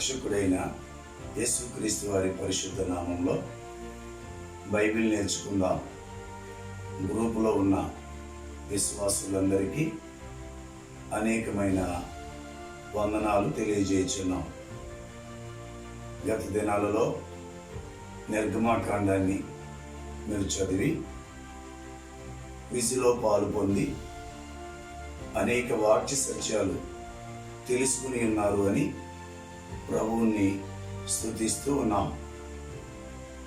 రక్షకుడైన యేసుక్రీస్తు వారి పరిశుద్ధ నామంలో బైబిల్ నేర్చుకుందాం. గ్రూపులో ఉన్న విశ్వాసులందరికీ అనేకమైన వందనాలు తెలియజేస్తున్నాం. గత దినాలలో నిర్గమాకాండాన్ని మీరు చదివి విధిలో పాలు పొంది అనేక వాక్య సత్యాలు తెలుసుకుని ఉన్నారు అని ప్రభువుని స్థుతిస్తూ ఉన్నాం.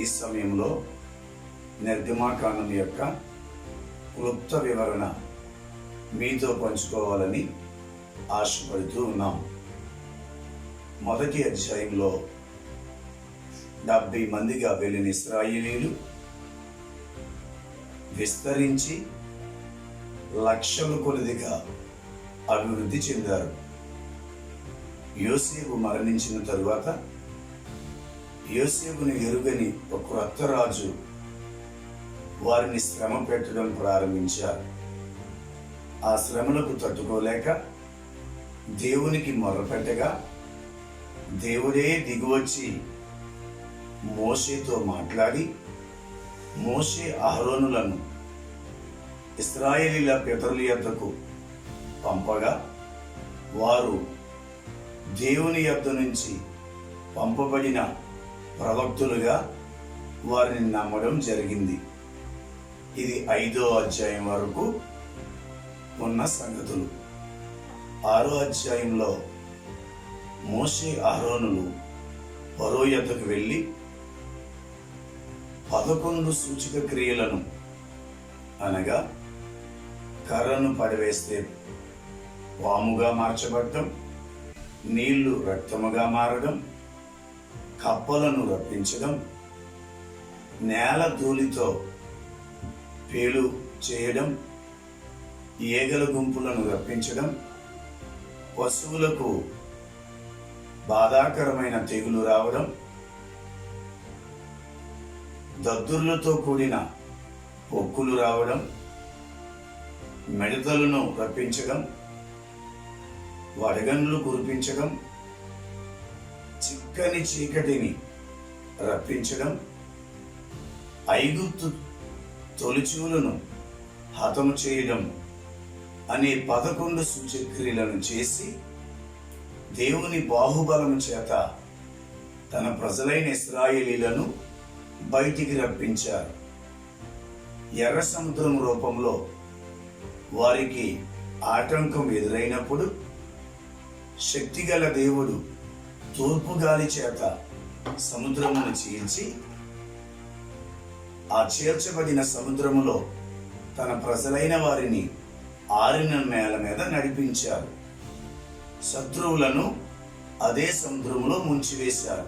ఈ సమయంలో నిర్గమాకాండం యొక్క క్లుప్త వివరణ మీతో పంచుకోవాలని ఆశపడుతూ ఉన్నాం. మొదటి అధ్యాయంలో డెబ్బై మందిగా వెళ్ళిన ఇస్రాయేలీలు విస్తరించి లక్షల కొలదిగా అభివృద్ధి చెందారు. యోసేపు మరణించిన తరువాత యోసేపుని ఎరుగని ఒక క్రొత్త రాజు వారిని శ్రమ పెట్టడం ప్రారంభించారు. ఆ శ్రమలకు తట్టుకోలేక దేవునికి మొరపెట్టగా దేవుడే దిగువచ్చి మోషేతో మాట్లాడి మోషే అహరోనులను ఇస్రాయేలీల పితరుల యొద్దకు పంపగా వారు దేవుని యొద్ నుంచి పంపబడిన ప్రవక్తులుగా వారిని నమ్మడం జరిగింది. ఇది ఐదో అధ్యాయం వరకు ఉన్న సంగతులు. ఆరో అధ్యాయంలో మోషే అహరోనులు పరో యొద్దకు వెళ్ళి పదకొండు సూచక క్రియలను అనగా కర్రను పడివేస్తే వాముగా మార్చబడటం నీళ్ళు రక్తముగా మారడం కప్పలను రప్పించడం నేల ధూళితో పేలు చేయడం ఈగల గుంపులను రప్పించడం పశువులకు బాధాకరమైన తెగులు రావడం దద్దుర్లతో కూడిన పొక్కులు రావడం మెడతలను రప్పించడం వడగండ్లు కురిపించడం చిక్కని చీకటిని రప్పించడం ఐగుప్తు తొలిచూలను హతము చేయడం అనే పదకొండు సూచక్రియలను చేసి దేవుని బాహుబలం చేత తన ప్రజలైన ఇస్రాయేలీలను బయటికి రప్పించారు. ఎర్ర సముద్రం రూపంలో వారికి ఆటంకం ఎదురైనప్పుడు శక్తిగల దేవుడు తూర్పు గాలి చేత సముద్రమును చీల్చి ఆ చేర్చబడిన సముద్రములో తన ప్రజలైన వారిని ఆరిన నేల మీద నడిపించారు. శత్రువులను అదే సముద్రములో ముంచివేశారు.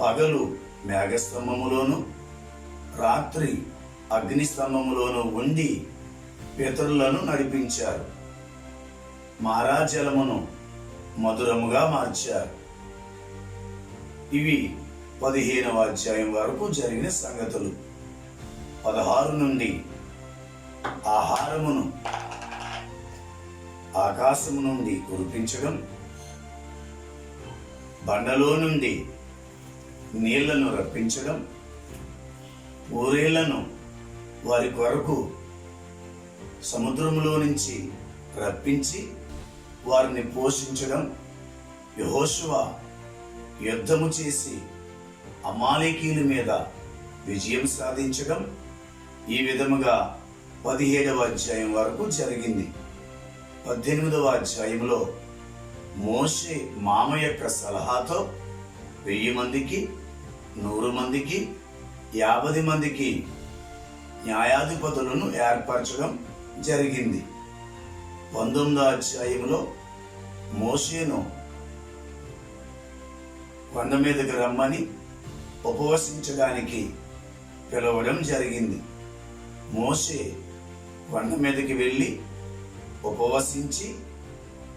పగలు మేఘస్తంభములోను రాత్రి అగ్నిస్తంభములోను ఉండి పితరులను నడిపించారు. మారాజలమును మధురముగా మార్చారు. ఇవి పదిహేనవ అధ్యాయం వరకు జరిగిన సంగతులు. పదహారు నుండి ఆహారమును ఆకాశము నుండి కురిపించడం బండలో నుండి నీళ్ళను రప్పించడం ఊరేళ్ళను వారి కొరకు సముద్రములో నుంచి రప్పించి వారిని పోషించడం యహోశువ యుద్ధము చేసి అమాలేకీల మీద విజయం సాధించడం ఈ విధముగా పదిహేడవ అధ్యాయం వరకు జరిగింది. పద్దెనిమిదవ అధ్యాయంలో మోషే మామ యొక్క సలహాతో వెయ్యి మందికి నూరు మందికి యాభై మందికి న్యాయాధిపతులను ఏర్పరచడం జరిగింది. పంతొమ్మిదో అధ్యాయంలో మోషేను కొండ మీదకి రమ్మని ఉపవసించడానికి పిలవడం జరిగింది. మోషే కొండ మీదకి వెళ్ళి ఉపవసించి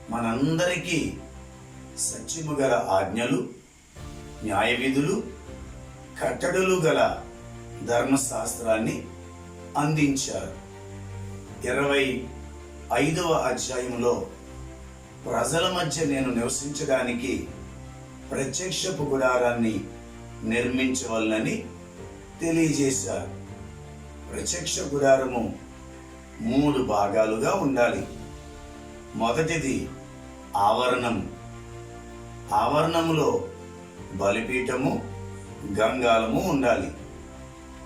మనందరికీ సత్యము గల ఆజ్ఞలు న్యాయ విధులు కట్టడలు గల ధర్మశాస్త్రాన్ని అందించారు. ఇరవై ఐదవ అధ్యాయంలో ప్రజల మధ్య నేను నివసించడానికి ప్రత్యక్షపు గుడారాన్ని నిర్మించవలనని తెలియజేశారు. ప్రత్యక్ష గుడారము మూడు భాగాలుగా ఉండాలి. మొదటిది ఆవరణం. ఆవరణములో బలిపీఠము గంగాలము ఉండాలి.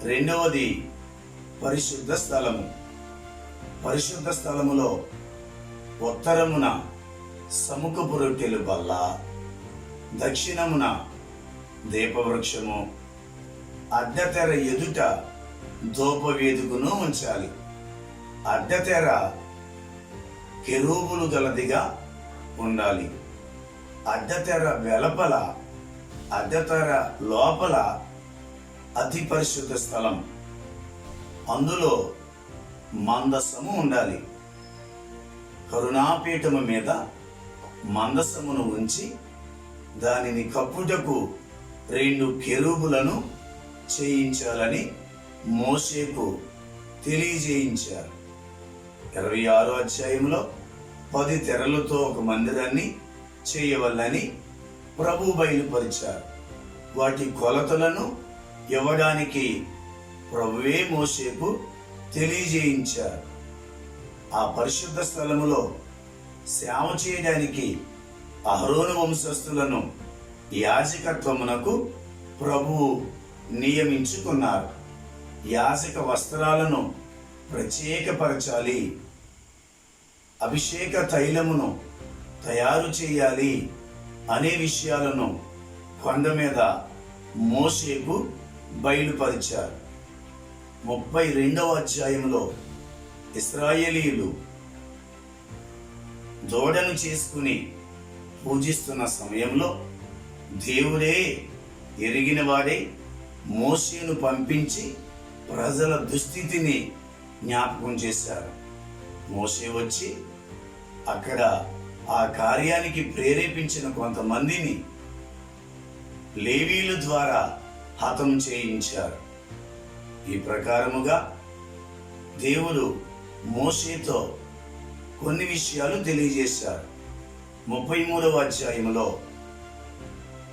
రెండవది పరిశుద్ధ స్థలము. పరిశుద్ధ స్థలములో ఉత్తరమున సముఖపు రొట్టెలు బల్ల దక్షిణమున దీపవృక్షము అడ్డతెర ఎదుట ధూపవేదుకును ఉంచాలి. అడ్డతెర కెరూబులు గలదిగా ఉండాలి. అడ్డతెర వెలపల అడ్డతెర లోపల అతి పరిశుద్ధ స్థలం. అందులో మందసము ఉండాలి. కరుణాపీఠము మీద మందసమును ఉంచి దానిని కప్పుటకు రెండు కెరూబులను చేయించాలని మోసేకు తెలియజేయించారు. ఇరవై ఆరో అధ్యాయంలో పది తెరలతో ఒక మందిరాన్ని చేయవల్లని ప్రభు బయలుపరిచారు. వాటి కొలతలను ఇవ్వడానికి ప్రభువే మోసేపు తెలియజేయించారు. ఆ పరిశుద్ధ స్థలములో సేవ చేయడానికి అహరోను వంశస్థులను యాజకత్వమునకు ప్రభువు నియమించుకున్నారు. యాజక వస్త్రాలను ప్రత్యేకపరచాలి. అభిషేక తైలమును తయారు చేయాలి అనే విషయాలను కొండ మీద మోషేకు బయలుపరిచారు. ముప్పై రెండవ అధ్యాయంలో ఇస్రాయేలీలు దూడను చేసుకుని పూజిస్తున్న సమయంలో దేవుడే ఎరిగిన వాడే మోసేను పంపించి ప్రజల దుస్థితిని జ్ఞాపకం చేశారు. మోసే వచ్చి అక్కడ ఆ కార్యానికి ప్రేరేపించిన కొంతమందిని లేవీల ద్వారా హతం చేయించారు. ఈ ప్రకారముగా దేవుడు మోషేతో కొన్ని విషయాలు తెలియజేశారు. ముప్పై మూడవ అధ్యాయంలో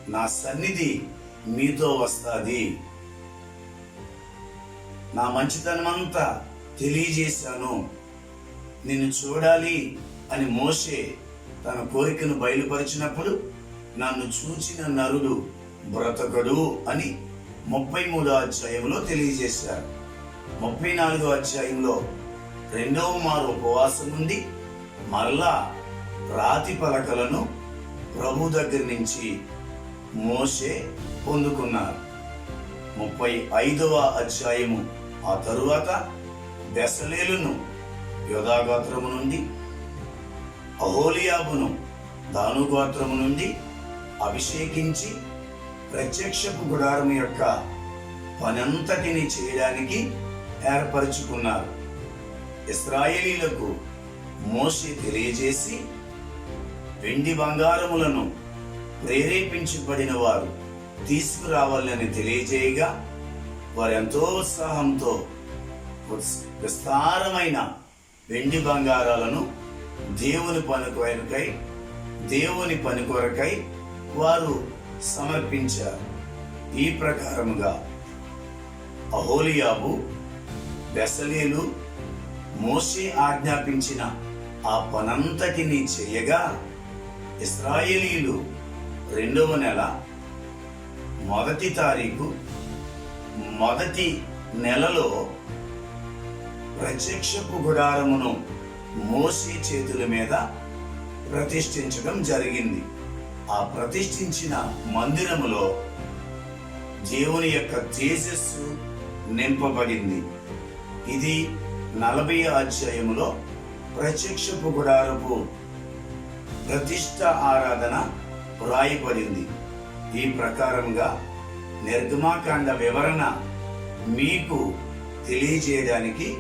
నా సన్నిధి మీతో వస్తుంది. నా మంచితనమంతా తెలియజేశాను. నిన్ను చూడాలి అని మోషే తన కోరికను బయలుపరిచినప్పుడు నన్ను చూచిన నరుడు బ్రతకడు అని ముప్పై మూడో అధ్యాయంలో తెలియజేశారు. ముప్పై నాలుగో అధ్యాయంలో రెండవ మారు ఉపవాసం నుండి మరలా రాతి పలకలను ప్రభు దగ్గర నుంచి మోషే పొందుకున్నారు. ముప్పై ఐదవ అధ్యాయము ఆ తరువాత దశలేలును యోధాగోత్రము నుండి అహోలియాబును దాను గోత్రము నుండి అభిషేకించి ప్రత్యక్షపు గుడారం యొక్క పనంతటిని చేయడానికి ఏర్పరచుకున్నారు. ఇస్రాయేలీలకు మోషే తెలియజేసి వెండి బంగారములను ప్రేరేపించబడిన వారు తీసుకురావాలని తెలియజేయగా వారెంతో ఉత్సాహంతో విస్తారమైన వెండి బంగారాలను దేవుని పని కొరకై దేవుని పని కొరకై వారు సమర్పించారు. ఈ ప్రకారముగా అహోలియాబు బెసలేలు మోసే ఆజ్ఞాపించిన ఆ పనంతటిని చేయగా ఇస్రాయేలీలు రెండవ నెల మొదటి తారీఖు మొదటి నెలలో ప్రత్యక్షపు గుడారమును మోసే చేతుల మీద ప్రతిష్ఠించడం జరిగింది. ఆ ప్రతిష్ఠించిన మందిరములో దేవుని యొక్క తేజస్సు నింపబడింది. ఇది నలభై అధ్యాయములో ప్రత్యక్షపు గుడారపు ప్రతిష్ట ఆరాధన వ్రాయబడింది. ఈ ప్రకారంగా నిర్గమాకాండ వివరణ మీకు తెలియజేయడానికి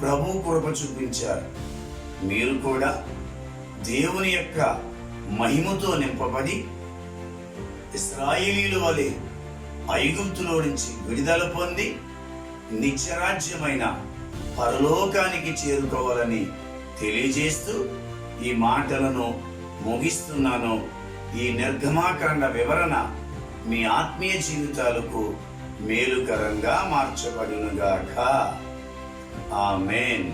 ప్రభు కృప చూపించారు. మీరు కూడా దేవుని యొక్క మహిమతో నింపబడి ఇస్రాయిలీలు వలె ఐగుప్తులో నుంచి విడుదల పొంది నిత్యరాజ్యమైన పరలోకానికి చేరుకోవాలని తెలియజేస్తూ ఈ మాటలను ముగిస్తున్నాను. ఈ నిర్గమాకరణ వివరణ మీ ఆత్మీయ జీవితాలకు మేలుకరంగా మార్చబడునుగాక. ఆమెన్.